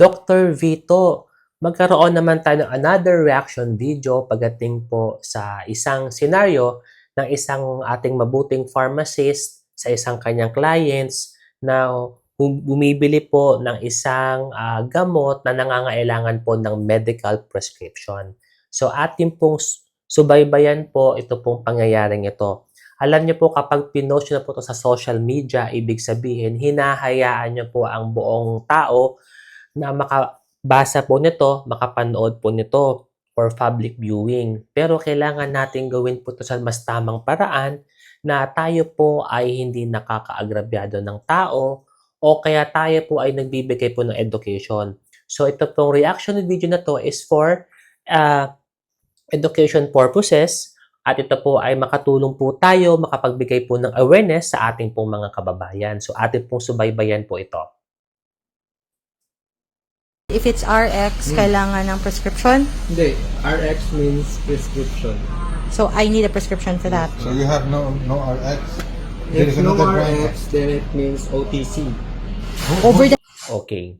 Dr. Vito, magkaroon naman tayo ng another reaction video pagdating po sa isang senaryo ng isang ating mabuting pharmacist sa isang kanyang clients na bum- bumibili po ng isang ah, gamot na nangangailangan po ng medical prescription. So atin pong subaybayan po ito pong pangyayaring ito. Alam niyo po kapag pinost niyo na po ito sa social media, ibig sabihin, hinahayaan niyo po ang buong tao na makabasa po nito, makapanood po nito for public viewing. Pero kailangan natin gawin po ito sa mas tamang paraan na tayo po ay hindi nakakaagrabyado ng tao o kaya tayo po ay nagbibigay po ng education. So ito pong reaction video na to is for uh, education purposes at ito po ay makatulong po tayo makapagbigay po ng awareness sa ating pong mga kababayan. So ating pong subaybayan po ito. If it's RX, kailangan ng prescription. Hindi, RX means prescription. So, I need a prescription for that. So you have no no RX. There If is no another brand. RX, then it means OTC. Over the Okay.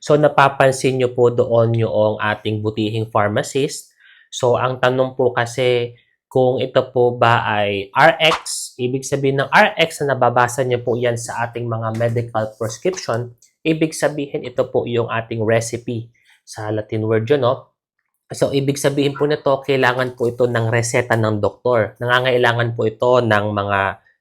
So napapansin nyo po doon yung ating butihing pharmacist. So ang tanong po kasi kung ito po ba ay RX, ibig sabihin ng RX na nababasa nyo po yan sa ating mga medical prescription, ibig sabihin ito po yung ating recipe sa Latin word yun, no? So, ibig sabihin po nito, kailangan po ito ng reseta ng doktor. Nangangailangan po ito ng mga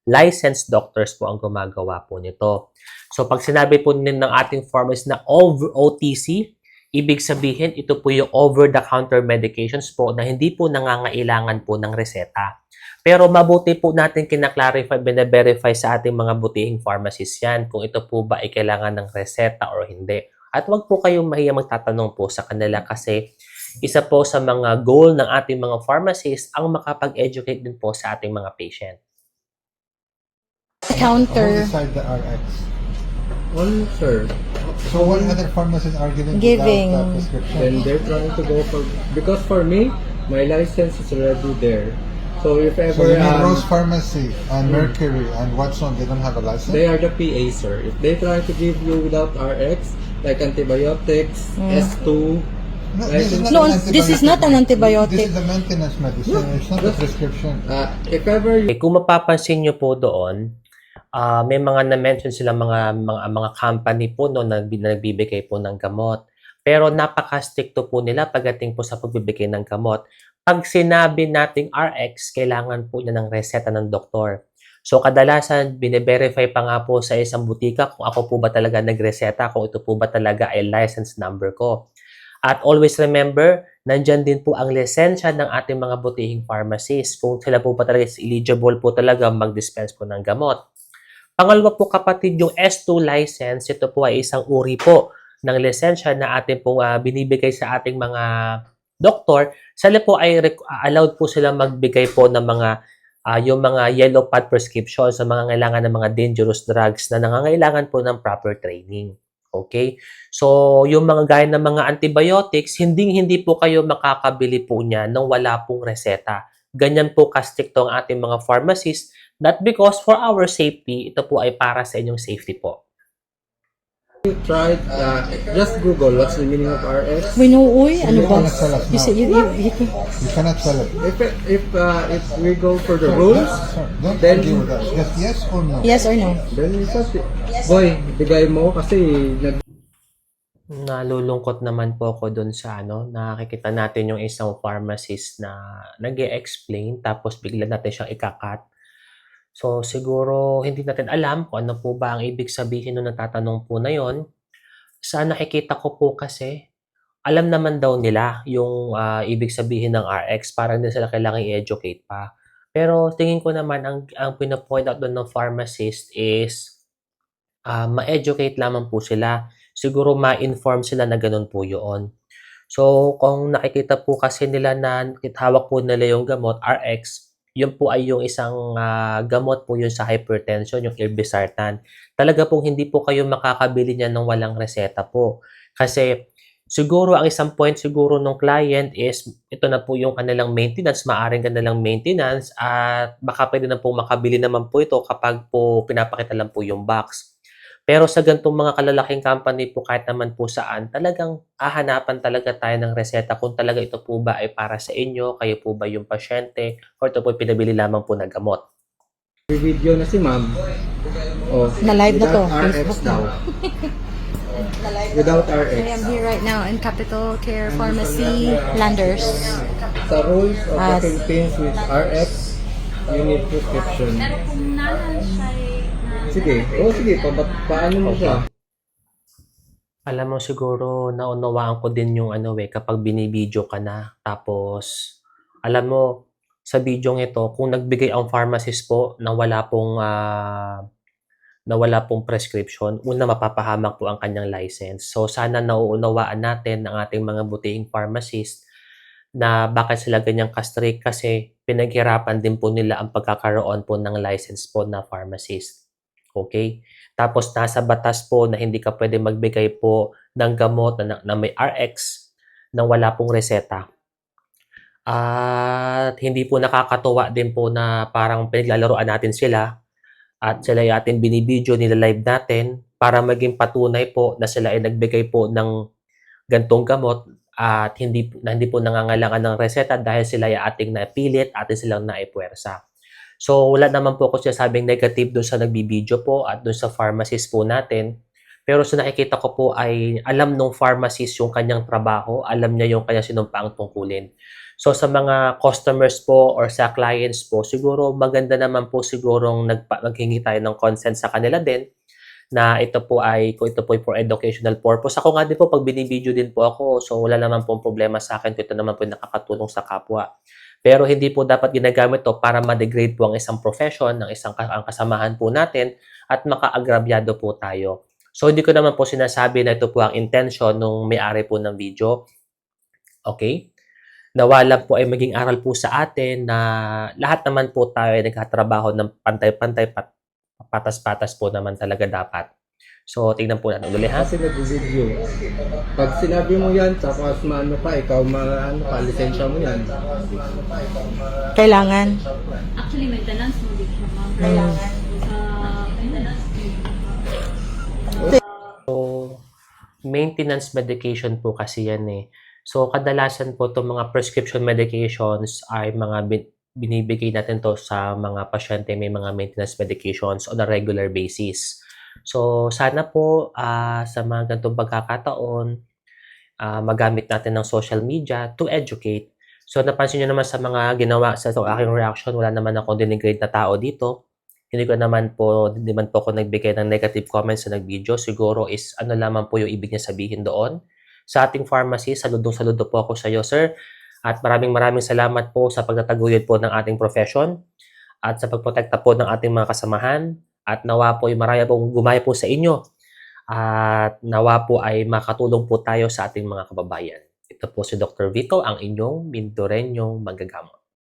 licensed doctors po ang gumagawa po nito. So, pag sinabi po din ng ating pharmacist na OTC, ibig sabihin ito po yung over-the-counter medications po na hindi po nangangailangan po ng reseta. Pero mabuti po natin kinaklarify, bine-verify sa ating mga butihing pharmacists yan kung ito po ba ay kailangan ng reseta or hindi. At wag po kayong mahiya magtatanong po sa kanila kasi isa po sa mga goal ng ating mga pharmacists ang makapag-educate din po sa ating mga patient. Counter, decide the RX? All, sir. So what other pharmacies are giving, Giving. without prescription? Then they're trying to go for... Because for me, my license is already there. So if So ever... you mean um, Rose Pharmacy and Mercury and Watson, they don't have a license? They are the PA, sir. If they try to give you without RX, like antibiotics, S2, No, License- No, this is not an antibiotic. This is a maintenance medicine. It's not a prescription. uh, if ever you Eh, kung mapapansin nyo po doon, ah, may mga na-mention sila mga, mga, mga company po no, na, na nagbibigay po ng gamot. Pero napaka-stricto po nila pagdating po sa pagbibigay ng gamot. Pag sinabi nating RX, kailangan po niya ng reseta ng doktor. So kadalasan, bine-verify pa nga po sa isang butika kung ako po ba talaga nagreseta, kung ito po ba talaga ay license number ko. At always remember, nandyan din po ang lisensya ng ating mga butihing pharmacies kung sila po pa talaga is eligible po talaga mag-dispense po ng gamot. Pangalawa po kapatid, yung S2 license, ito po ay isang uri po ng lisensya na ating pong ah, binibigay sa ating mga doktor. Sila po ay ah, allowed po sila magbigay po ng mga ah, yung mga yellow pad prescription sa mga kailangan ng mga dangerous drugs na nangangailangan po ng proper training. Okay? So, yung mga gaya ng mga antibiotics, hindi hindi po kayo makakabili po niya nang wala pong reseta. Ganyan po kastrikto ang ating mga pharmacies that because for our safety, ito po ay para sa inyong safety po. tried, uh, just Google what's the meaning of RX. we know, uy, ano you ba? cannot tell us You now. say, you, you, you, You cannot sell it. If if uh, if we go for the rules, Sir, don't Then- argue with us. Just yes or no. yes or no? then you just boy, bigay mo kasi nag Nalulungkot naman po ako dun sa ano, nakikita natin yung isang pharmacist na nag explain tapos bigla natin siyang ikakat. So, siguro hindi natin alam kung ano po ba ang ibig sabihin nung natatanong po na yon. Sa nakikita ko po kasi, alam naman daw nila yung ah, ibig sabihin ng RX para hindi sila kailangan i-educate pa. Pero tingin ko naman ang ang pino-point out doon ng pharmacist is ah, ma-educate lamang po sila. Siguro ma-inform sila na ganun po yun. So, kung nakikita po kasi nila na hawak po nila yung gamot, RX, yun po ay yung isang ah, gamot po yun sa hypertension, yung irbesartan. Talaga pong hindi po kayo makakabili niya ng walang reseta po. Kasi siguro ang isang point siguro ng client is ito na po yung kanilang maintenance, maaring kanilang maintenance at baka pwede na po makabili naman po ito kapag po pinapakita lang po yung box. Pero sa ganitong mga kalalaking company po, kahit naman po saan, talagang hahanapan talaga tayo ng reseta kung talaga ito po ba ay para sa inyo, kayo po ba yung pasyente, or ito po pinabili lamang po ng gamot. May video na si ma'am. Oh, Na live na to, without RX Facebook daw. Without RX. I am here right now in Capital Care Pharmacy, Landers. Sa rules of the As- Philippines with RX, you need prescription. kung nanan siya Sige. Oh, sige. Pa, pa, paano mo siya? Alam mo siguro naunawaan ko din yung ano eh kapag binibideo ka na tapos alam mo sa video ito kung nagbigay ang pharmacist po na wala pong ah, na wala pong prescription, una mapapahamak po ang kanyang license. So sana nauunawaan natin ng ating mga butihing pharmacist na bakit sila ganyang ka-strict kasi pinaghirapan din po nila ang pagkakaroon po ng license po na pharmacist. Okay? Tapos nasa batas po na hindi ka pwede magbigay po ng gamot na, na may RX nang wala pong reseta. At hindi po nakakatuwa din po na parang pinaglalaroan natin sila at sila ay ating binibideo, nila-live natin para maging patunay po na sila ay nagbigay po ng gantong gamot at hindi na hindi po nangangailangan ng reseta dahil sila ay ating napilit, ating silang naipuwersa. So, wala naman po ako sinasabing negative doon sa nagbibideo po at doon sa pharmacist po natin. Pero sa nakikita ko po ay alam nung pharmacist yung kanyang trabaho, alam niya yung kanyang sinumpaang tungkulin. So sa mga customers po or sa clients po, siguro maganda naman po sigurong nagpa, maghingi tayo ng consent sa kanila din na ito po ay, kung ito po ay for educational purpose. Ako nga din po, pag binibideo din po ako, so wala naman pong problema sa akin ito naman po nakakatulong sa kapwa. Pero hindi po dapat ginagamit to para ma-degrade po ang isang profession, ng isang ang kasamahan po natin at makaagrabyado po tayo. So hindi ko naman po sinasabi na ito po ang intention nung may-ari po ng video. Okay? Nawala po ay maging aral po sa atin na lahat naman po tayo ay nagkatrabaho ng pantay-pantay pat patas-patas po naman talaga dapat. So, tingnan po natin ulit ha. Kasi nag-video. Pag sinabi mo yan, tapos maano ka, ikaw ma, ano ka, lisensya mo yan. Kailangan. actually maintenance mo din siya ma'am. Kailangan. Maintenance So, maintenance medication po kasi yan eh. So, kadalasan po itong mga prescription medications ay mga bin- binibigay natin to sa mga pasyente may mga maintenance medications on a regular basis. So, sana po ah, sa mga ganitong pagkakataon, ah, magamit natin ng social media to educate. So, napansin nyo naman sa mga ginawa sa so, aking reaction, wala naman ako denigrate na tao dito. Hindi ko naman po, hindi man po ako nagbigay ng negative comments sa nag-video. Siguro is ano lamang po yung ibig niya sabihin doon. Sa ating pharmacy, saludong saludo po ako sa iyo, sir. At maraming maraming salamat po sa pagtataguyod po ng ating profession at sa pagprotekta po ng ating mga kasamahan. At nawa po ay maraya pong gumaya po sa inyo. At nawa po ay makatulong po tayo sa ating mga kababayan. Ito po si Dr. Vito, ang inyong Mindorenyong Magagamot.